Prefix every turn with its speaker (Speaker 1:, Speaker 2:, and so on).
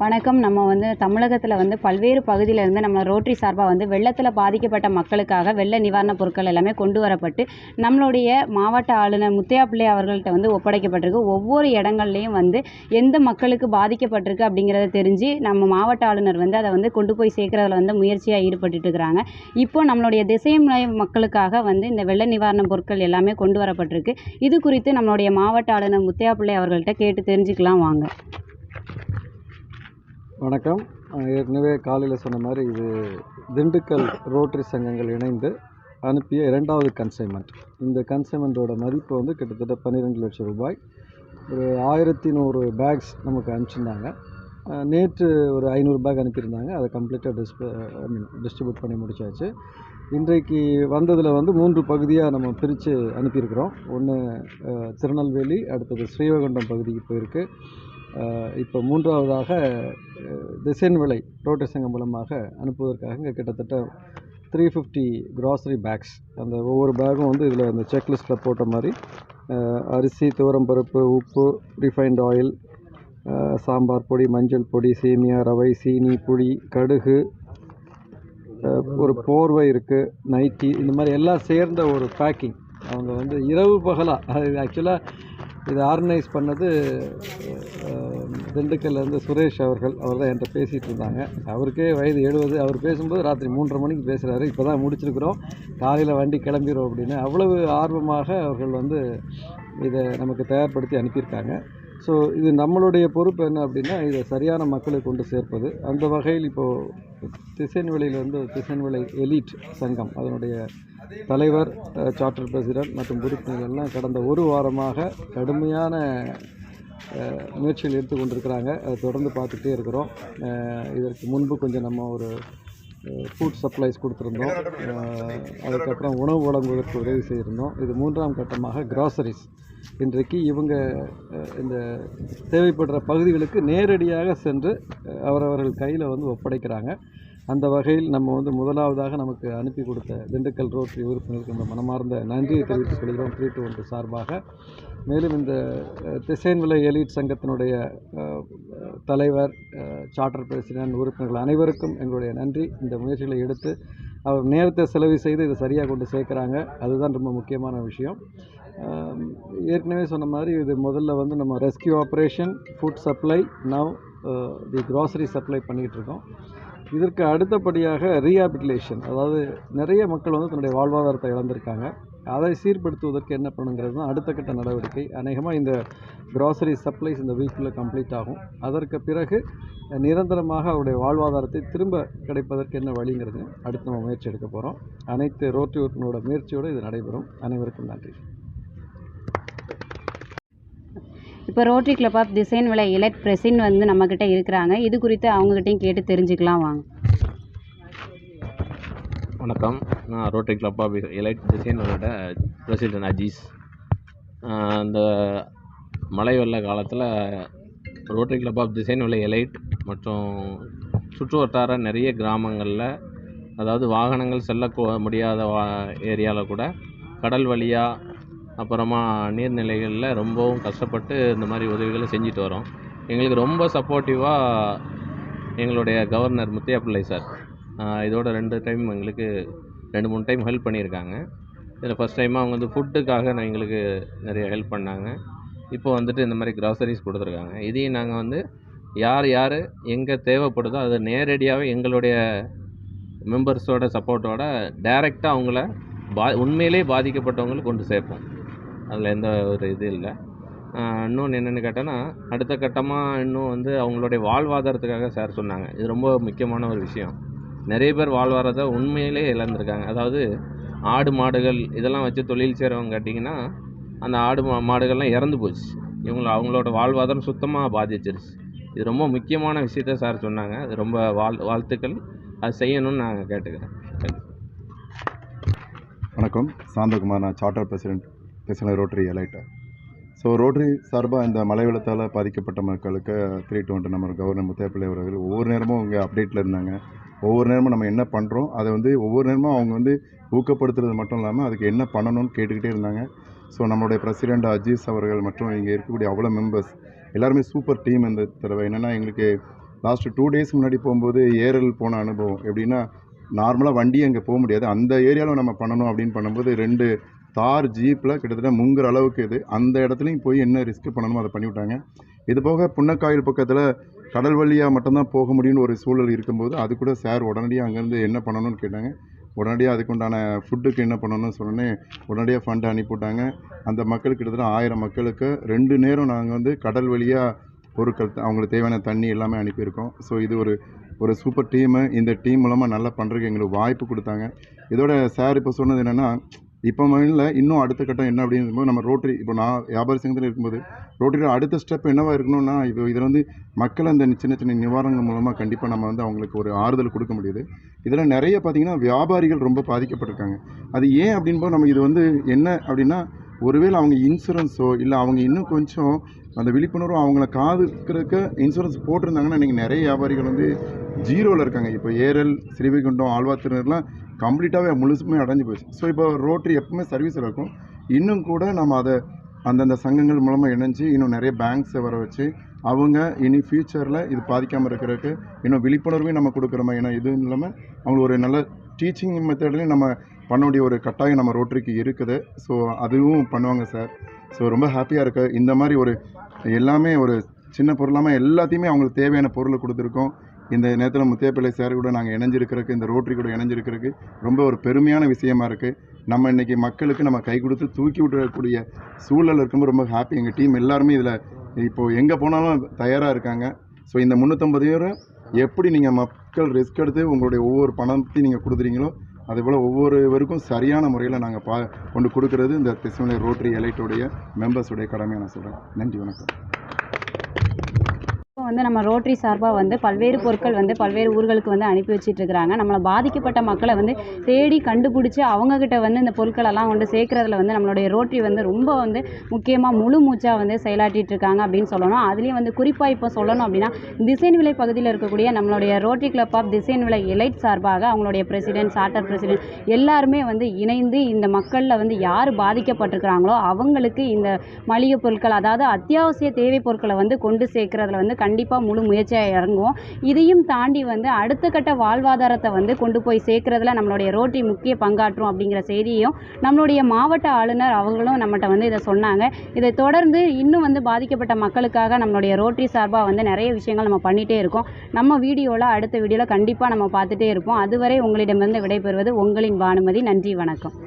Speaker 1: வணக்கம். நம்ம வந்து தமிழகத்தில் வந்து பல்வேறு பகுதியிலேருந்து நம்ம ரோட்டரி சார்பாக வந்து வெள்ளத்தில் பாதிக்கப்பட்ட மக்களுக்காக வெள்ள நிவாரணப் பொருட்கள் எல்லாமே கொண்டு வரப்பட்டு நம்மளுடைய மாவட்ட ஆளுநர் முத்தையா பிள்ளை அவர்கள்ட்ட வந்து ஒப்படைக்கப்பட்டிருக்கு. ஒவ்வொரு இடங்கள்லையும் வந்து எந்த மக்களுக்கு பாதிக்கப்பட்டிருக்கு அப்படிங்கிறத தெரிஞ்சு நம்ம மாவட்ட ஆளுநர் வந்து அதை வந்து கொண்டு போய் சேர்க்குறதுல வந்து முயற்சியாக ஈடுபட்டுட்டு இருக்கிறாங்க இப்போ நம்மளுடைய திசைமலை மக்களுக்காக வந்து இந்த வெள்ள நிவாரணப் பொருட்கள் எல்லாமே கொண்டு வரப்பட்டிருக்கு. இது குறித்து நம்மளுடைய மாவட்ட ஆளுநர் முத்தையா பிள்ளை அவர்கள்ட்ட கேட்டு தெரிஞ்சுக்கலாம் வாங்க.
Speaker 2: வணக்கம். ஏற்கனவே காலையில் சொன்ன மாதிரி இது திண்டுக்கல் ரோட்டரி சங்கங்கள் இணைந்து அனுப்பிய இரண்டாவது கன்சைன்மெண்ட் இந்த கன்சைன்மெண்ட்டோட மதிப்பு வந்து கிட்டத்தட்ட பன்னிரெண்டு லட்சம் ரூபாய். ஒரு ஆயிரத்தி நூறு பேக்ஸ் நமக்கு அனுப்பிச்சிருந்தாங்க. நேற்று ஒரு ஐநூறு பேக் அனுப்பியிருந்தாங்க. அதை கம்ப்ளீட்டாக டிஸ்ப ஐ மீன் டிஸ்ட்ரிபியூட் பண்ணி முடிச்சாச்சு. இன்றைக்கு வந்ததில் வந்து மூன்று பகுதியாக நம்ம பிரித்து அனுப்பியிருக்கிறோம். ஒன்று திருநெல்வேலி அடுத்தது ஸ்ரீவைகுண்டம் பகுதிக்கு போயிருக்கு. இப்போ மூன்றாவதாக திசைன் விலை ரோட்டரி சங்கம் மூலமாக அனுப்புவதற்காக இங்கே கிட்டத்தட்ட த்ரீ ஃபிஃப்டி க்ராசரி பேக்ஸ் அந்த ஒவ்வொரு பேக்கும் வந்து இதில் அந்த செக்லிஸ்ட்டில் போட்ட மாதிரி அரிசி துவரம்பருப்பு உப்பு ரிஃபைண்ட் ஆயில் சாம்பார் பொடி மஞ்சள் பொடி சேமியா ரவை சீனி புளி கடுகு ஒரு போர்வை இருக்குது நைட்டி இந்த மாதிரி எல்லாம் சேர்ந்த ஒரு பேக்கிங் அவங்க வந்து இரவு பகலாக அது ஆக்சுவலாக இது ஆர்கனைஸ் பண்ணது திண்டுக்கல்லேருந்து சுரேஷ் அவர்கள். அவர் தான் என்கிட்ட பேசிகிட்டு இருந்தாங்க. அவருக்கே வயது எழுபது. அவர் பேசும்போது ராத்திரி மூன்றரை மணிக்கு பேசுகிறாரு இப்போ தான் முடிச்சிருக்கிறோம். காலையில் வண்டி கிளம்பிடும் அப்படின்னு. அவ்வளவு ஆர்வமாக அவர்கள் வந்து இதை நமக்கு தயார்படுத்தி அனுப்பியிருக்காங்க. ஸோ இது நம்மளுடைய பொறுப்பு என்ன அப்படின்னா இதை சரியான மக்களை கொண்டு சேர்ப்பது. அந்த வகையில் இப்போது திசைன்வெளியில் வந்து திசைன்வெளி எலிட் சங்கம் அதனுடைய தலைவர் சார்ட்டர் பிரசிடென்ட் மற்றும் உறுப்பினர்கள்லாம் கடந்த ஒரு வாரமாக கடுமையான முயற்சிகள் எடுத்து கொண்டிருக்கிறாங்க. அதை தொடர்ந்து பார்த்துட்டே இருக்கிறோம். இதற்கு முன்பு கொஞ்சம் நம்ம ஒரு ஃபுட் சப்ளைஸ் கொடுத்துருந்தோம். அதுக்கப்புறம் உணவு வழங்குவதற்கு உதவி செய்திருந்தோம். இது மூன்றாம் கட்டமாக கிராசரிஸ் இன்றைக்கு இவங்க இந்த தேவைப்படுற பகுதிகளுக்கு நேரடியாக சென்று அவரவர்கள் கையில் வந்து ஒப்படைக்கிறாங்க. அந்த வகையில் நம்ம வந்து முதலாவதாக நமக்கு அனுப்பி கொடுத்த திண்டுக்கல் ரோட்டரி உறுப்பினருக்கு நம்ம மனமார்ந்த நன்றியை தெரிவித்துக் கொள்கிறோம். த்ரீ ஒன்று சார்பாக. மேலும் இந்த திசைன் விலை எலீட் சங்கத்தினுடைய தலைவர் சார்டர் சார்ட்டர் பிரசிடென்ட் உறுப்பினர்கள் அனைவருக்கும் எங்களுடைய நன்றி. இந்த முயற்சிகளை எடுத்து அவர் நேரத்தை செலவு செய்து இதை சரியாக கொண்டு சேர்க்குறாங்க. அதுதான் ரொம்ப முக்கியமான விஷயம். ஏற்கனவே சொன்ன மாதிரி இது முதல்ல வந்து நம்ம rescue operation food supply now the grocery supply பண்ணிகிட்டு இருக்கோம் இதற்கு அடுத்தபடியாக ரீஹாபிலிட்டேஷன் அதாவது நிறைய மக்கள் வந்து தன்னுடைய வாழ்வாதாரத்தை இழந்திருக்காங்க. அதை சீர்படுத்துவதற்கு என்ன பண்ணுங்கிறது தான் அடுத்த கட்ட நடவடிக்கை. அநேகமாக இந்த க்ராசரி சப்ளைஸ் இந்த வீக்குள்ளே கம்ப்ளீட் ஆகும். அதற்கு பிறகு நிரந்தரமாக அவருடைய வாழ்வாதாரத்தை திரும்ப கிடைப்பதற்கு என்ன வழிங்கிறது அடுத்து நம்ம முயற்சி எடுக்க போகிறோம் அனைத்து ரோட்டரி உறுப்பினரோட முயற்சியோடு இது நடைபெறும். அனைவருக்கும் நன்றி.
Speaker 1: இப்போ ரோட்டரி கிளப் ஆஃப் திசைன் விலை இலட் பிரசின் வந்து நம்மக்கிட்ட இருக்கிறாங்க. இது குறித்து அவங்ககிட்டையும் கேட்டு தெரிஞ்சுக்கலாம் வாங்க.
Speaker 3: வணக்கம். நான் ரோட்டரி கிளப் ஆஃப் எலைட் டிசைனரோட பிரசிடென்ட் அஜீஸ் ஆஹ் இந்த மழை வெள்ள காலத்தில் ரோட்டரி கிளப் ஆஃப் டிசைன் உள்ள எலைட் மற்றும் சுற்று வட்டார நிறைய கிராமங்களில் அதாவது வாகனங்கள் செல்ல முடியாத வா ஏரியாவில் கூட கடல் வழியாக அப்புறமா நீர்நிலைகளில் ரொம்பவும் கஷ்டப்பட்டு இந்த மாதிரி உதவிகளை செஞ்சுட்டு வரோம். எங்களுக்கு ரொம்ப சப்போர்ட்டிவாக எங்களுடைய கவர்னர் முத்தையா பிள்ளை சார் இதோட ரெண்டு டைம் எங்களுக்கு ரெண்டு மூணு டைம் ஹெல்ப் பண்ணியிருக்காங்க. இதில் ஃபஸ்ட் டைமாக அவங்க வந்து ஃபுட்டுக்காக நான் எங்களுக்கு நிறைய ஹெல்ப் பண்ணாங்க. இப்போ வந்துட்டு இந்த மாதிரி க்ராசரிஸ் கொடுத்துருக்காங்க. இதையும் நாங்கள் வந்து யார் யார் எங்கே தேவைப்படுதோ அதை நேரடியாகவே எங்களுடைய மெம்பர்ஸோட சப்போர்ட்டோட டைரெக்டாக அவங்கள பா உண்மையிலே பாதிக்கப்பட்டவங்களுக்கு கொண்டு சேர்ப்போம். அதில் எந்த ஒரு இது இல்லை. இன்னொன்று என்னென்னு கேட்டோன்னா அடுத்த கட்டமாக இன்னும் வந்து அவங்களுடைய வாழ்வாதாரத்துக்காக சார் சொன்னாங்க. இது ரொம்ப முக்கியமான ஒரு விஷயம். நிறைய பேர் வாழ்வாரத்தை உண்மையிலே இழந்திருக்காங்க. அதாவது ஆடு மாடுகள் இதெல்லாம் வச்சு தொழில் செய்கிறவங்க கேட்டிங்கன்னா அந்த ஆடு மா மாடுகள்லாம் இறந்து போச்சு. இவங்கள அவங்களோட வாழ்வாதாரம் சுத்தமாக பாதிச்சிருச்சு. இது ரொம்ப முக்கியமான விஷயத்த சார் சொன்னாங்க. அது ரொம்ப வாழ் வாழ்த்துக்கள். அது செய்யணும்னு நான் கேட்டுக்கிறேன்.
Speaker 4: வணக்கம். சாந்தகுமார் நான் charter president Krishnagiri Rotary Elite so Rotary சார்பாக இந்த மழை வெள்ளத்தால் பாதிக்கப்பட்ட மக்களுக்கு த்ரீ டுவெண்ட்டி நம்ம கவர்னர் முத்தையப்பிள்ளை அவர்கள் ஒவ்வொரு நேரமும் அவங்க அப்டேட்டில் இருந்தாங்க. ஒவ்வொரு நேரமும் நம்ம என்ன பண்ணுறோம் அதை வந்து ஒவ்வொரு நேரமும் அவங்க வந்து ஊக்கப்படுத்துறது மட்டும் இல்லாமல் அதுக்கு என்ன பண்ணணும்னு கேட்டுக்கிட்டே இருந்தாங்க. ஸோ நம்மளுடைய பிரசிடெண்ட் அஜீஸ் அவர்கள் மற்றும் இங்கே இருக்கக்கூடிய அவ்வளோ மெம்பர்ஸ் எல்லாருமே சூப்பர் டீம் இந்த தடவை. என்னென்னா எங்களுக்கு லாஸ்ட்டு டூ டேஸ் முன்னாடி போகும்போது ஏரல் போன அனுபவம். எப்படின்னா நார்மலாக வண்டி அங்கே போக முடியாது. அந்த ஏரியாவில் நம்ம பண்ணணும் அப்படின்னு பண்ணும்போது ரெண்டு தார் ஜீப்பில் கிட்டத்தட்ட முங்குற அளவுக்கு இது. அந்த இடத்துலையும் போய் என்ன ரிஸ்க் பண்ணணுமோ அதை பண்ணிவிட்டாங்க. இது போக புன்னக்காயில் பக்கத்தில் கடல் வழியாக மட்டும்தான் போக முடியும்னு ஒரு சூழல் இருக்கும்போது அது கூட சார் உடனடியாக அங்கேருந்து என்ன பண்ணணும்னு கேட்டாங்க. உடனடியாக அதுக்குண்டான ஃபுட்டுக்கு என்ன பண்ணணும்னு சொன்னோன்னே உடனடியாக ஃபண்டை அனுப்பிவிட்டாங்க. அந்த மக்கள் கிட்டத்தட்ட ஆயிரம் மக்களுக்கு ரெண்டு நேரம் நாங்கள் வந்து கடல் வழியாக பொருட்கள் அவங்களுக்கு தேவையான தண்ணி எல்லாமே அனுப்பியிருக்கோம். ஸோ இது ஒரு ஒரு சூப்பர் டீமு இந்த டீம் மூலமாக நல்லா பண்ணுறதுக்கு எங்களுக்கு வாய்ப்பு கொடுத்தாங்க. இதோட சார் இப்போ சொன்னது என்னென்னா இப்போ மைண்டில் இன்னும் அடுத்த கட்டம் என்ன அப்படின்னு நம்ம ரோட்டரி இப்போ நான் வியாபார சங்கத்தில் இருக்கும்போது ரோட்டரியில் அடுத்த ஸ்டெப் என்னவா இருக்கணும்னா இப்போ இதில் வந்து மக்கள் அந்த சின்ன சின்ன நிவாரணங்கள் மூலமாக கண்டிப்பாக நம்ம வந்து அவங்களுக்கு ஒரு ஆறுதல் கொடுக்க முடியுது. இதில் நிறைய பார்த்திங்கன்னா வியாபாரிகள் ரொம்ப பாதிக்கப்பட்டிருக்காங்க. அது ஏன் அப்படின்போது நம்ம இது வந்து என்ன அப்படின்னா ஒருவேளை அவங்க இன்சூரன்ஸோ இல்லை அவங்க இன்னும் கொஞ்சம் அந்த விழிப்புணர்வு அவங்கள காதுக்கிறக்க இன்சூரன்ஸ் போட்டிருந்தாங்கன்னா இன்றைக்கி நிறைய வியாபாரிகள் வந்து ஜீரோவில் இருக்காங்க. இப்போ ஏரல் ஸ்ரீவைகுண்டம் ஆழ்வாத்திரர்லாம் கம்ப்ளீட்டாகவே முழுசுமே அடைஞ்சு போச்சு. ஸோ இப்போ ரோட்ரி எப்பவுமே சர்வீஸ் இருக்கும். இன்னும் கூட நம்ம அதை அந்தந்த சங்கங்கள் மூலமாக இணைஞ்சு இன்னும் நிறைய பேங்க்ஸை வர வச்சு அவங்க இனி ஃப்யூச்சரில் இது பாதிக்காமல் இருக்கிறதுக்கு இன்னும் விழிப்புணர்வையும் நம்ம கொடுக்குறோமா? ஏன்னா இதுவும் இல்லாமல் அவங்களுக்கு ஒரு நல்ல டீச்சிங் மெத்தட்லேயும் நம்ம பண்ண வேண்டிய ஒரு கட்டாயம் நம்ம ரோட்டரிக்கு இருக்குது. ஸோ அதுவும் பண்ணுவாங்க சார் ஸோ ரொம்ப ஹாப்பியாக இருக்குது இந்த மாதிரி ஒரு எல்லாமே ஒரு சின்ன பொருளாமல் எல்லாத்தையுமே அவங்களுக்கு தேவையான பொருளை கொடுத்துருக்கோம். இந்த நேரத்தில் முத்தியப்பிள்ளை சார் கூட நாங்கள் இணைஞ்சிருக்கிறதுக்கு இந்த ரோட்டரி கூட இணைஞ்சிருக்கிறதுக்கு ரொம்ப ஒரு பெருமையான விஷயமா இருக்குது நம்ம இன்றைக்கி மக்களுக்கு நம்ம கை கொடுத்து தூக்கி விடக்கூடிய சூழல் இருக்கும்போது ரொம்ப ஹாப்பி எங்கள் டீம் எல்லாருமே இதில் இப்போது எங்கே போனாலும் தயாராக இருக்காங்க. ஸோ இந்த முந்நூற்றம்பது பேரும் எப்படி நீங்கள் மக்கள் ரிஸ்க் எடுத்து உங்களுடைய ஒவ்வொரு பணத்தையும் நீங்கள் கொடுக்குறீங்களோ அதே போல் ஒவ்வொருவருக்கும் சரியான முறையில் நாங்கள் பா கொண்டு கொடுக்கறது இந்த திசுமலை ரோட்டரி எலைட்டுடைய மெம்பர்ஸுடைய கடமையை நான் சொல்கிறேன் நன்றி வணக்கம்.
Speaker 1: வந்து நம்ம ரோட்டரி சார்பாக வந்து பல்வேறு பொருட்கள் வந்து பல்வேறு ஊர்களுக்கு வந்து அனுப்பி வச்சிட்ருக்கிறாங்க. நம்மளை பாதிக்கப்பட்ட மக்களை வந்து தேடி கண்டுபிடிச்சி அவங்கக்கிட்ட வந்து இந்த பொருட்களெல்லாம் கொண்டு சேர்க்குறதுல வந்து நம்மளுடைய ரோட்டரி வந்து ரொம்ப வந்து முக்கியமாக முழு மூச்சாக வந்து செயலாற்றிட்டுருக்காங்க அப்படின்னு சொல்லணும். அதுலேயும் வந்து குறிப்பாக இப்போ சொல்லணும் அப்படின்னா திசைன் விலை பகுதியில் இருக்கக்கூடிய நம்மளுடைய ரோட்டரி கிளப் ஆஃப் திசைன் விலை எலைட் சார்பாக அவங்களுடைய பிரசிடென்ட் சார்ட்டர் பிரசிடென்ட் எல்லாருமே வந்து இணைந்து இந்த மக்களில் வந்து யார் பாதிக்கப்பட்டிருக்கிறாங்களோ அவங்களுக்கு இந்த மளிகை பொருட்கள் அதாவது அத்தியாவசிய தேவை பொருட்களை வந்து கொண்டு சேர்க்குறதுல வந்து கண்டிப்பாக முழு முயற்சியாக இறங்குவோம். இதையும் தாண்டி வந்து அடுத்த கட்ட வாழ்வாதாரத்தை வந்து கொண்டு போய் சேர்க்குறதுல நம்மளுடைய ரோட்டரி முக்கிய பங்காற்றும் அப்படிங்கிற செய்தியையும் நம்மளுடைய மாவட்ட ஆளுநர் அவங்களும் நம்மகிட்ட வந்து இதை சொன்னாங்க. இதை தொடர்ந்து இன்னும் வந்து பாதிக்கப்பட்ட மக்களுக்காக நம்மளுடைய ரோட்டரி சார்பாக வந்து நிறைய விஷயங்கள் நம்ம பண்ணிகிட்டே இருக்கோம். நம்ம வீடியோவில் அடுத்த வீடியோவில் கண்டிப்பாக நம்ம பார்த்துட்டே இருப்போம். அதுவரை உங்களிடமிருந்து விடைபெறுவது உங்களின் பானுமதி. நன்றி வணக்கம்.